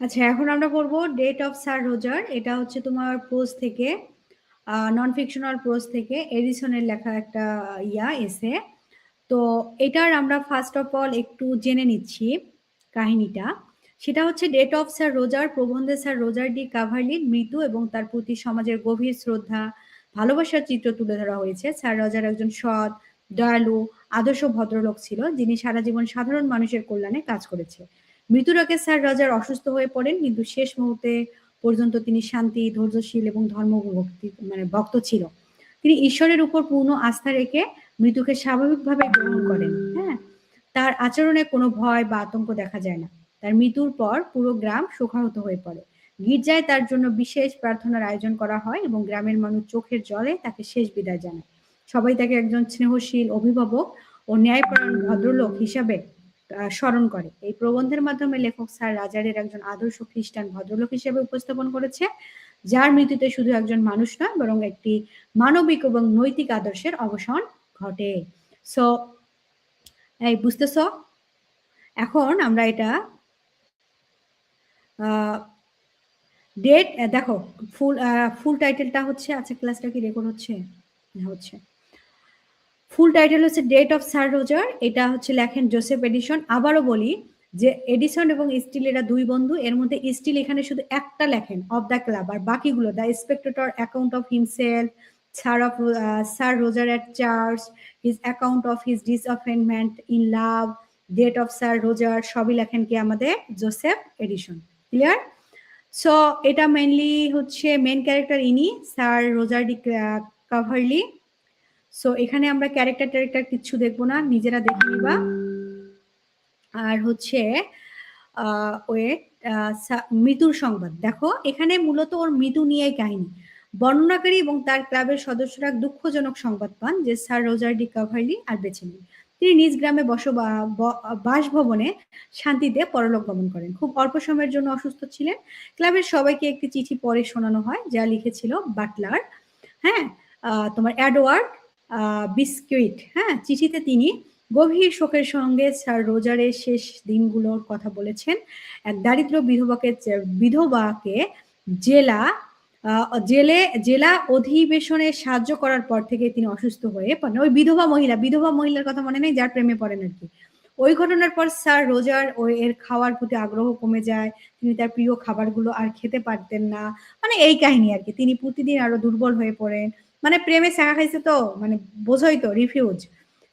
আচ্ছা এখন আমরা পড়ব ডেট অফ স্যার রোজার এটা হচ্ছে তোমার প্রোজ থেকে নন ফিকশনাল প্রোজ থেকে। এডিসনের লেখা একটা ইয়া এসে তো এটার আমরা ফার্স্ট অফ অল একটু জেনে নিচ্ছি কাহিনীটা। সেটা হচ্ছে ডেট অফ স্যার রোজার প্রবন্ধে স্যার রোজার ডি কাভারলির মৃত্যু এবং তার প্রতি সমাজের গভীর শ্রদ্ধা, ভালোবাসার চিত্র তুলে ধরা হয়েছে। স্যার রোজার একজন সৎ, দয়ালু, আদর্শ ভদ্রলোক ছিল, যিনি সারা জীবন সাধারণ মানুষের কল্যাণে কাজ করেছে। মৃত্যুর স্যার রাজার অসুস্থ হয়ে পড়েন, কিন্তু শেষ মুহূর্তে পর্যন্ত তিনি শান্তি, ধৈর্যশীল এবং ধর্মভক্তি মানে ভক্ত ছিল। তিনি ঈশ্বরের উপর পূর্ণ আস্থা রেখে মৃত্যুকে স্বাভাবিকভাবে গ্রহণ করেন হ্যাঁ? তার আচরণে কোনো ভয় বা আতঙ্ক দেখা যায় না। তার মৃত্যুর পর পুরো গ্রাম শোকাহত হয়ে পড়ে। গির্জায় তার জন্য বিশেষ প্রার্থনার আয়োজন করা হয় এবং গ্রামের মানুষ চোখের জলে তাকে শেষ বিদায় জানায়। সবাই তাকে একজন স্নেহশীল অভিভাবক ও ন্যায়পরায়ণ ভদ্রলোক হিসাবে স্মরণ করে। এই প্রবন্ধের মাধ্যমে লেখক স্যার রাজারের একজন আদর্শ খ্রিস্টান ভদ্রলোক হিসেবে উপস্থাপন করেছে যার মৃত্যুতে শুধু একজন মানুষ নয় বরং একটি মানবিক এবং নৈতিক আদর্শের অবসান ঘটে। সো এই বুঝতেছ এখন আমরা এটা ডেট দেখো ফুল ফুল টাইটেলটা হচ্ছে আচ্ছা ক্লাসটা কি রেকর্ড হচ্ছে? হ্যাঁ, হচ্ছে। ফুল টাইটেল হচ্ছে ডেট অফ সার রোজার এটা হচ্ছে লেখেন জোসেফ এডিশন আবারও বলি যে এডিসন এবং স্টিল এরা দুই বন্ধু, এর মধ্যে স্টিল এখানে শুধু একটা লেখেন অফ দ্য ক্লাব আর বাকিগুলো the Spectator account of himself sir of sir Roger at church his account of his disappointment in love death of sir Roger সবই লেখেন কি আমাদের জোসেফ এডিশন ক্লিয়ার সো এটা মেনলি হচ্ছে মেন ক্যারেক্টার ইনি sir Roger de Coverley so এখানে আমরা character ট্যারেক্টার কিচ্ছু দেখব না, নিজেরা দেখে নিবা। আর হচ্ছে মৃত্যুর সংবাদ। দেখো, এখানে মূলত ওর মৃত্যু নিয়েই কাহিনী। বর্ণনাকারী এবং তার ক্লাবের সদস্যরা দুঃখজনক সংবাদ পান যে স্যার রোজার ডি আর বেছে নেন। তিনি নিজ গ্রামে বস বাসভবনে শান্তিতে পরলোক গমন করেন। খুব অল্প সময়ের জন্য অসুস্থ ছিলেন। ক্লাবের সবাইকে একটি চিঠি পরে শোনানো হয়, যা লিখেছিল বাটলার। হ্যাঁ তোমার অ্যাডওয়ার্ড বিস্কুইট হ্যাঁ? চিঠিতে তিনি গভীর শোকের সঙ্গে স্যার রোজারের শেষ দিনগুলোর কথা বলেছেন। এক দারিদ্র বিধবাকে বিধবাকে জেলা জেলে, জেলা অধিবেশনে সাহায্য করার পর থেকে তিনি অসুস্থ হয়ে পড়েন। ওই বিধবা মহিলা, বিধবা মহিলার কথা মনে নেই, যার প্রেমে পড়েন আর কি। ওই ঘটনার পর স্যার রোজার ও এর খাওয়ার প্রতি আগ্রহ কমে যায়, তিনি তার প্রিয় খাবারগুলো আর খেতে পারতেন না। মানে এই কাহিনী আর কি। তিনি প্রতিদিন আরও দুর্বল হয়ে পড়েন। মানে প্রেমে শাখা খাইছে তো মানে বোঝই তো রিফিউজ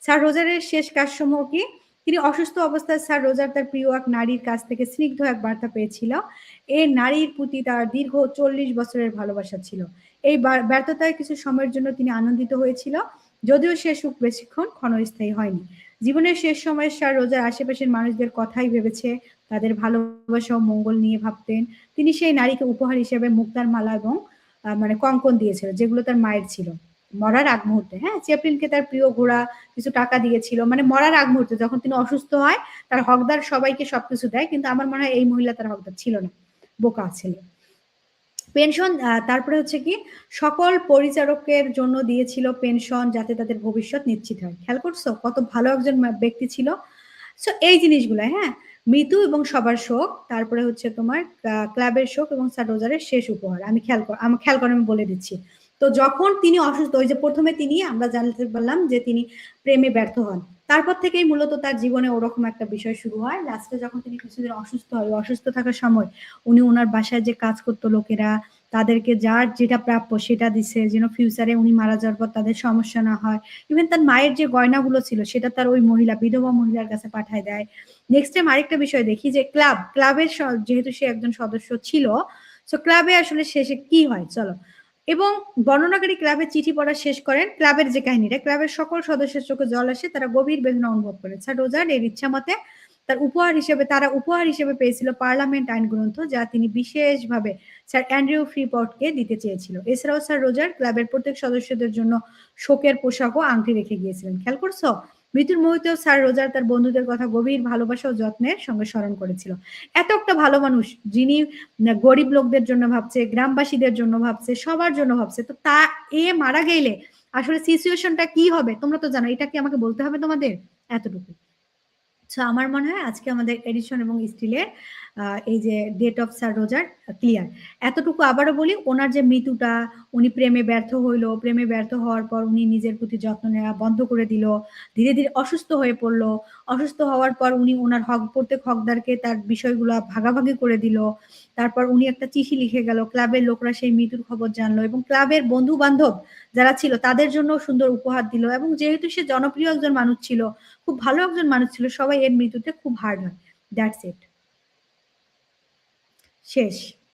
স্যার রোজারের শেষ কাজসমূহ কি? তিনি অসুস্থ অবস্থায় স্যার রোজার তার প্রিয় এক নারীর কাছ থেকে স্নিগ্ধ এক বার্তা পেয়েছিল। এই নারীর প্রতি তার দীর্ঘ চল্লিশ বছরের ভালোবাসা ছিল। এই ব্যর্থতায় কিছু সময়ের জন্য তিনি আনন্দিত হয়েছিল। যদিও সে সুখ বেশিক্ষণ ক্ষণস্থায়ী হয়নি। জীবনের শেষ সময়ে স্যার রোজার আশেপাশের মানুষদের কথাই ভেবেছে, তাদের ভালোবাসা ও মঙ্গল নিয়ে ভাবতেন। তিনি সেই নারীকে উপহার হিসেবে মুক্তার মালা এবং মানে কঙ্কন দিয়েছিল, যেগুলো তার মায়ের ছিল। মরার আগ মুহূর্তে হ্যাঁ? চেপলিনকে তার প্রিয় ঘোড়া কিছু টাকা দিয়েছিল। মানে মরার আগ মুহূর্তে, যখন তিনি অসুস্থ হয়, তার হকদার সবাইকে সবকিছু দেয়, কিন্তু আমার মনে হয় এই মহিলা তার হকদার ছিল না, বোকা ছিল। পেনশন তারপরে হচ্ছে কি, সকল পরিচারকের জন্য দিয়েছিল পেনশন যাতে তাদের ভবিষ্যৎ নিশ্চিত হয়। খেয়াল করছ? কত ভালো একজন ব্যক্তি ছিল। সো এই জিনিসগুলো হ্যাঁ? মৃত্যু এবং সবার শোক, তারপরে হচ্ছে তোমার ক্লাবের শোক এবং সাডোজারের শেষ উপহার। আমি খেয়াল আমি খেয়াল করে আমি বলে দিচ্ছি। তো যখন তিনি অসুস্থ, ওই যে প্রথমে তিনি, আমরা জানতে পারলাম যে তিনি প্রেমে ব্যর্থ হন। তারপর থেকেই মূলত তার জীবনে ওরকম একটা বিষয় শুরু হয়। লাস্টে যখন তিনি কিছুদিন অসুস্থ হয় অসুস্থ থাকার সময় উনি ওনার বাসায় যে কাজ করতো লোকেরা তাদেরকে যার যেটা প্রাপ্য সেটা দিছে, যেন ফিউচারে উনি মারা যাওয়ার পর তাদের সমস্যা না হয়। ইভেন তার মায়ের যে গয়নাগুলো ছিল, সেটা তার ওই মহিলা, বিধবা মহিলার কাছে পাঠায় দেয়। নেক্সট টাইম আরেকটা বিষয় দেখি যে ক্লাব ক্লাবের যেহেতু সে একজন সদস্য ছিল সো ক্লাবে আসলে শেষে কি হয়? চলো। এবং বর্ণনাকারী ক্লাবের চিঠি পড়া শেষ করেন। ক্লাবের যে কাহিনীটা ক্লাবের সকল সদস্যের চোখে জল আসে, তারা গভীর বেদনা অনুভব করেন। স্যার, রোজার এর ইচ্ছা মতে তার উপহার হিসেবে, তারা উপহার হিসেবে পেয়েছিল পার্লামেন্ট আইন গ্রন্থ, যা তিনি বিশেষভাবে স্যার অ্যান্ড্রিউ ফ্রিপোর্টকে দিতে চেয়েছিল। এছাড়াও স্যার রোজার ক্লাবের প্রত্যেক সদস্যদের জন্য শোকের পোশাক ও আংটি রেখে গিয়েছিলেন। খেয়াল করছ? মৃত্যুর মুহূর্তেও স্যার রোজার তার বন্ধুদের কথা গভীর ভালোবাসা ও যত্নের সঙ্গে স্মরণ করেছিল। এত একটা ভালো মানুষ, যিনি গরিব লোকদের জন্য ভাবছে, গ্রামবাসীদের জন্য ভাবছে, সবার জন্য ভাবছে, তো তা, এ মারা গেলে আসলে সিচুয়েশনটা কি হবে? তোমরা তো জানো, এটা কি আমাকে বলতে হবে তোমাদের? এতটুকু সো আমার মনে হয় আজকে আমাদের এডিশন এবং স্টিলের এই যে death of sir Roger clear এতটুকু আবারও বলি, ওনার যে মৃত্যুটা, উনি প্রেমে ব্যর্থ হইল। প্রেমে ব্যর্থ হওয়ার পর উনি নিজের প্রতি যত্ন নেওয়া বন্ধ করে দিল। ধীরে ধীরে অসুস্থ হয়ে পড়ল। অসুস্থ হওয়ার পর উনি ওনার হক, প্রত্যেক হকদারকে তার বিষয়গুলো ভাগাভাগি করে দিল। তারপর উনি একটা চিঠি লিখে গেল। ক্লাবের লোকরা সেই মৃত্যুর খবর জানলো এবং ক্লাবের বন্ধু বান্ধব যারা ছিল, তাদের জন্য সুন্দর উপহার দিল এবং যেহেতু সে জনপ্রিয় একজন মানুষ ছিল খুব ভালো একজন মানুষ ছিল সবাই এর মৃত্যুতে খুব হার্ড হয়। দ্যাটস ইট শেষ।